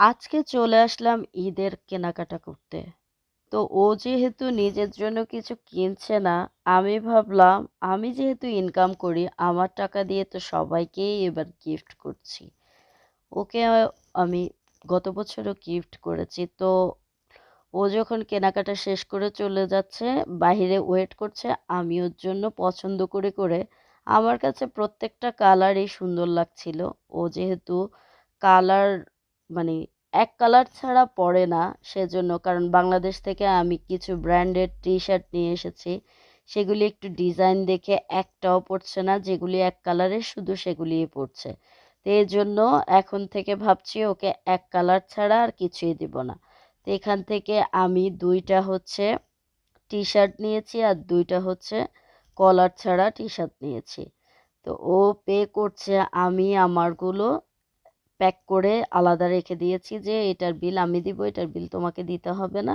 আজকে চলে আসলাম ঈদের কেনাকাটা করতে। তো ও যেহেতু নিজের জন্য কিছু কিনছে না, আমি ভাবলাম আমি যেহেতু ইনকাম করি, আমার টাকা দিয়ে তো সবাইকেই এবার গিফট করছি। ওকে আমি গত বছরও গিফট করেছি। তো ও যখন কেনাকাটা শেষ করে চলে যাচ্ছে, বাহিরে ওয়েট করছে, আমি ওর জন্য পছন্দ করে, করে আমার কাছে প্রত্যেকটা কালারই সুন্দর লাগছিল। ও যেহেতু কালার মানে এক কালার ছাড়া পড়ে না সেজন্য কারণ বাংলাদেশ থেকে আমি কিছু ব্র্যান্ডেড টি-শার্ট নিয়ে এসেছি। সেগুলি একটু ডিজাইন দেখে একটাও পড়ছে না, যেগুলি এক কালারের শুধু সেগুলিই পড়ছে। তো এই জন্য এখন থেকে ভাবছি ওকে এক কালার ছাড়া আর কিছুই দিব না। তো এখান থেকে আমি দুইটা হচ্ছে টি-শার্ট নিয়েছি আর দুইটা হচ্ছে কলার ছাড়া টি-শার্ট নিয়েছি। তো ও পে করছে, আমি আমারগুলো প্যাক করে আলাদা রেখে দিয়েছি যে এটার বিল আমি দিব, এটার বিল তোমাকে দিতে হবে না।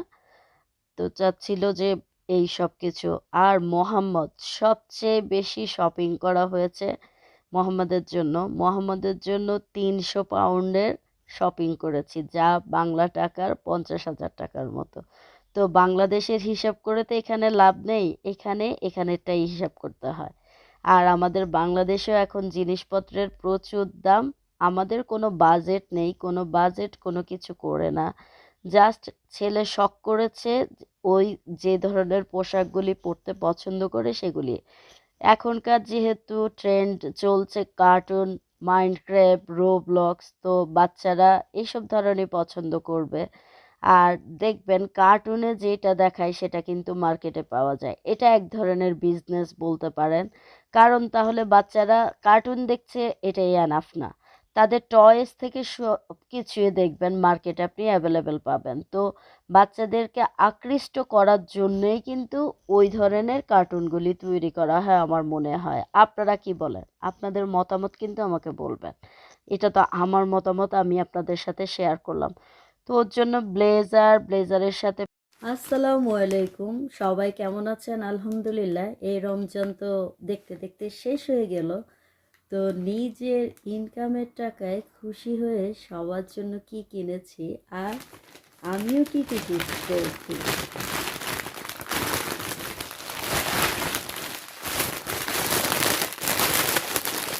তো চাচ্ছিল যে এই সব কিছু। আর মোহাম্মদ সবচেয়ে বেশি শপিং করা হয়েছে মোহাম্মদের জন্য। মোহাম্মদের জন্য ৩০০ পাউন্ডের শপিং করেছি যা বাংলা টাকার ৫০,০০০ টাকার মতো। তো বাংলাদেশের হিসাব করে তো এখানে লাভ নেই। এখানে এখানেরটাই হিসাব করতে হয়। আর আমাদের বাংলাদেশেও এখন জিনিসপত্রের প্রচুর দাম। আমাদের কোনো বাজেট নেই, কোনো বাজেট কোনো কিছু করে না। জাস্ট ছেলে শখ করেছে ওই যে ধরনের পোশাকগুলি পরতে পছন্দ করে সেগুলি। এখনকার যেহেতু ট্রেন্ড চলছে কার্টুন, মাইনক্রাফট, রোবলক্স তো বাচ্চারা এইসব ধরনের পছন্দ করবে। আর দেখবেন কার্টুনে যেটা দেখায় সেটা কিন্তু মার্কেটে পাওয়া যায়। এটা এক ধরনের বিজনেস বলতে পারেন। কারণ তাহলে বাচ্চারা কার্টুন দেখছে এটাই এনাফ না। তাদের টয়েস থেকে সব কিছুই দেখবেন মার্কেটে আপনি অ্যাভেলেবেল পাবেন। তো বাচ্চাদেরকে আকৃষ্ট করার জন্যই কিন্তু ওই ধরনের কার্টুনগুলি তৈরি করা হয় আমার মনে হয়। আপনারা কি বলেন? আপনাদের মতামত কিন্তু আমাকে বলবেন। এটা তো আমার মতামত আমি আপনাদের সাথে শেয়ার করলাম। তো ওর জন্য ব্লেজার, ব্লেজারের সাথে আসসালামু আলাইকুম। সবাই কেমন আছেন? আলহামদুলিল্লাহ। এই রমজান তো দেখতে, দেখতে শেষ হয়ে গেল। তো নিজের ইনকামের টাকায় খুশি হয়ে সবার জন্য কি কিনেছি আর আমিও কি কি করেছি।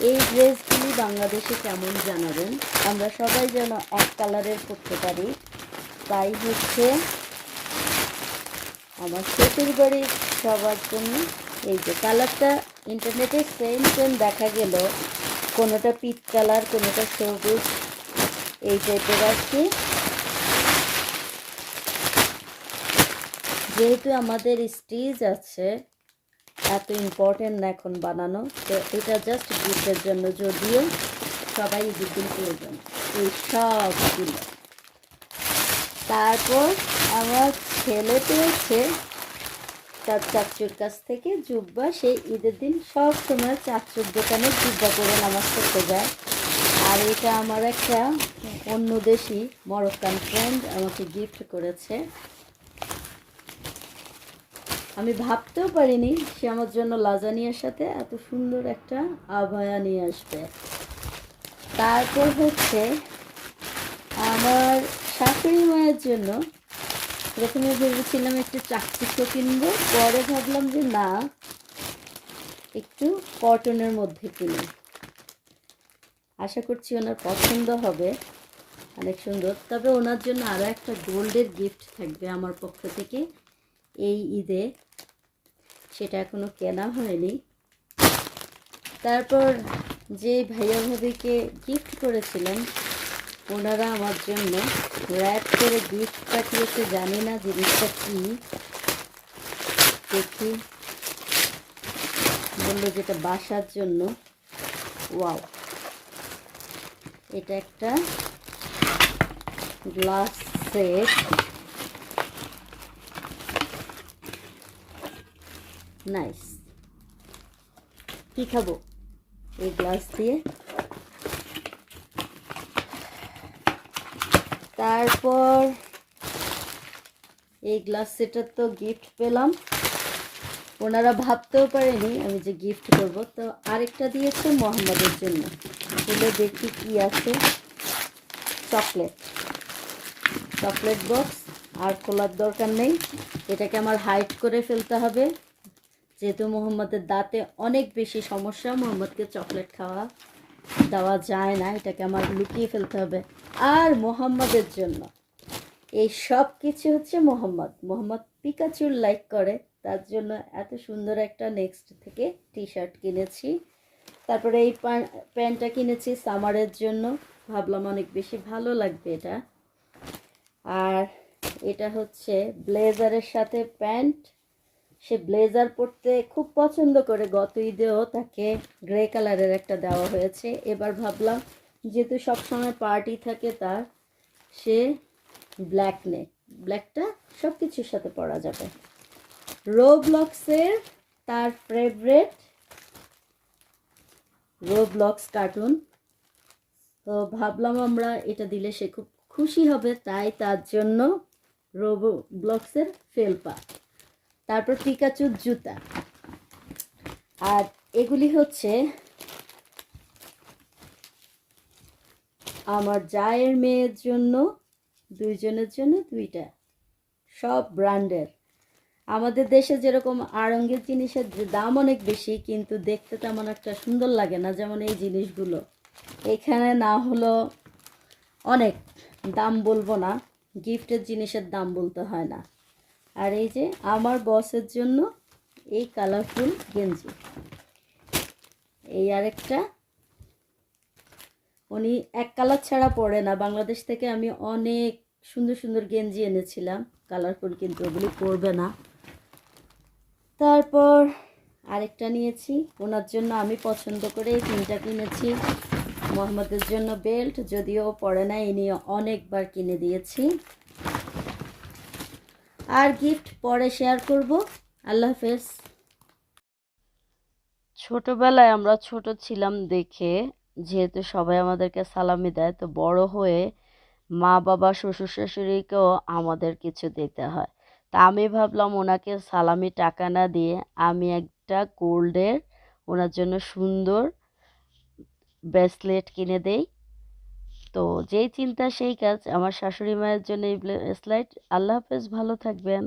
এই ড্রেসগুলি বাংলাদেশে কেমন জানাবেন? আমরা সবাই যেন এক কালারের পরতে পারি। তাই হচ্ছে আমার শ্বশুর বাড়ির সবার জন্য এই যে কালারটা ইন্টারনেটে সেম সেম দেখা গেল, কোনোটা পিচ কালার কোনোটা সবুজ, এই টাইপের কি। যেহেতু আমাদের স্টিচ আছে, এত ইম্পর্টেন্ট না এখন বানানো, তো এটা জাস্ট গিফটের জন্য যদিও সবাই ঈদের প্রয়োজন এই সবগুলো। তারপর আমার ছেলে পেয়েছে তার চাচুর কাছ থেকে জুব্বা, সেই ঈদের দিন সব সময় চাচুর দোকানে জুব্বা করে নামাজ পড়তে যায়। আর এটা আমার একটা অন্য দেশি মরক্কান ফ্রেন্ড আমাকে গিফট করেছে। আমি ভাবতেও পারিনি সে আমার জন্য লাজানিয়ার সাথে এত সুন্দর একটা আভায়া নিয়ে আসবে। তারপর হচ্ছে আমার শাশুড়ি মায়ের জন্য প্রথমে ভেবেছিলাম একটু চাকচিক্য কিনবো, পরে ভাবলাম যে না, একটু কটনের মধ্যে কিনি। আশা করছি ওনার পছন্দ হবে, অনেক সুন্দর। তবে ওনার জন্য আরও একটা গোল্ডের গিফট থাকবে আমার পক্ষ থেকে এই ঈদে। সেটা এখনও কেনা হয়নি। তারপর যে ভাইয়া ভাবিকে গিফট করেছিলেন ওনারা আমার জন্য র্যাপ করে গিফট পাঠিয়েছে, জানি না জিনিসটা কি। দেখি। বলল যেটা বাসার জন্য। ওয়াও। এটা একটা গ্লাস সেট। নাইস। কি খাব? এই গ্লাস দিয়ে? তারপর এই গ্লাস সেটার তো গিফট পেলাম। ওনারা ভাবতেও পারেনি আমি যে গিফট করব। তো আরেকটা দিয়েছে মোহাম্মদের জন্য। খুলে দেখি কি আছে। চকলেট। চকলেট বক্স আর খোলার দরকার নেই। এটাকে আমার হাইট করে ফেলতে হবে। যেহেতু মোহাম্মদের দাঁতে অনেক বেশি সমস্যা, মোহাম্মদকে চকলেট খাওয়া দেওয়া যায় না। এটাকে আমার লুকিয়ে ফেলতে হবে। আর মোহাম্মদের জন্য। এই সব কিছু হচ্ছে মোহাম্মদ। মোহাম্মদ পিকাচুর লাইক করে। তার জন্য এত সুন্দর একটা নেক্সট থেকে টি শার্ট কিনেছি। তারপরে এই প্যান্টটা কিনেছি সামারের জন্য। ভাবলাম অনেক বেশি ভালো লাগবে এটা। আর এটা হচ্ছে ব্লেজারের সাথে প্যান্ট। সে ব্লেজার পরতে খুব পছন্দ করে। গত ঈদেও তাকে গ্রে কালারের একটা দেওয়া হয়েছে। এবার ভাবলাম যেহেতু সবসময় পার্টি থাকে তার, সে ব্ল্যাক নেক ব্ল্যাকটা সব কিছুর সাথে পরা যাবে। রোবলক্সের তার ফেভারেট রোবলক্স কার্টুন তো ভাবলাম আমরা এটা দিলে সে খুব খুশি হবে, তাই তার জন্য রোবো ব্লক্সের ফেলপা। তারপর পিকাচুর জুতা। আর এগুলি হচ্ছে আমার জায়ের মেয়ের জন্য, দুইজনের জন্য দুইটা। সব ব্র্যান্ডের। আমাদের দেশে যেরকম আড়ঙ্গের জিনিসের দাম অনেক বেশি, কিন্তু দেখতে তেমন একটা সুন্দর লাগে না যেমন এই জিনিসগুলো। এখানে না হলো অনেক। দাম বলব না। গিফটের জিনিসের দাম বলতে হয় না। আর এই যে আমার বসের জন্য এই কালারফুল গেঞ্জি। এই আরেকটা উনি এক কালার ছাড়া পরে না। বাংলাদেশ থেকে আমি অনেক সুন্দর সুন্দর গেঞ্জি এনেছিলাম। কালারফুল, কিন্তু ওগুলি পরবে না। তারপর আরেকটা নিয়েছি। ওনার জন্য আমি পছন্দ করে তিনটা কিনেছি। মোহাম্মদের জন্য বেল্ট, যদিও পরে না এই নিয়ে অনেকবার কিনে দিয়েছি। আর গিফট পরে শেয়ার করব। আল্লাহ হাফেজ। ছোটবেলায় আমরা ছোট ছিলাম দেখে যেহেতু সবাই আমাদেরকে সালামি দেয়, তো বড় হয়ে মা, বাবা, শ্বশুর শাশুড়িকেও আমাদের কিছু দিতে হয়। তা আমি ভাবলাম ওনাকে সালামি টাকা না দিয়ে আমি একটা গোল্ডের, ওনার জন্য সুন্দর ব্রেসলেট কিনে দেই। তো যেই চিন্তা, সেই কাজ। আমার শাশুড়ি মায়ের জন্য এই ব্রেসলেট। আল্লাহ হাফেজ, ভালো থাকবেন।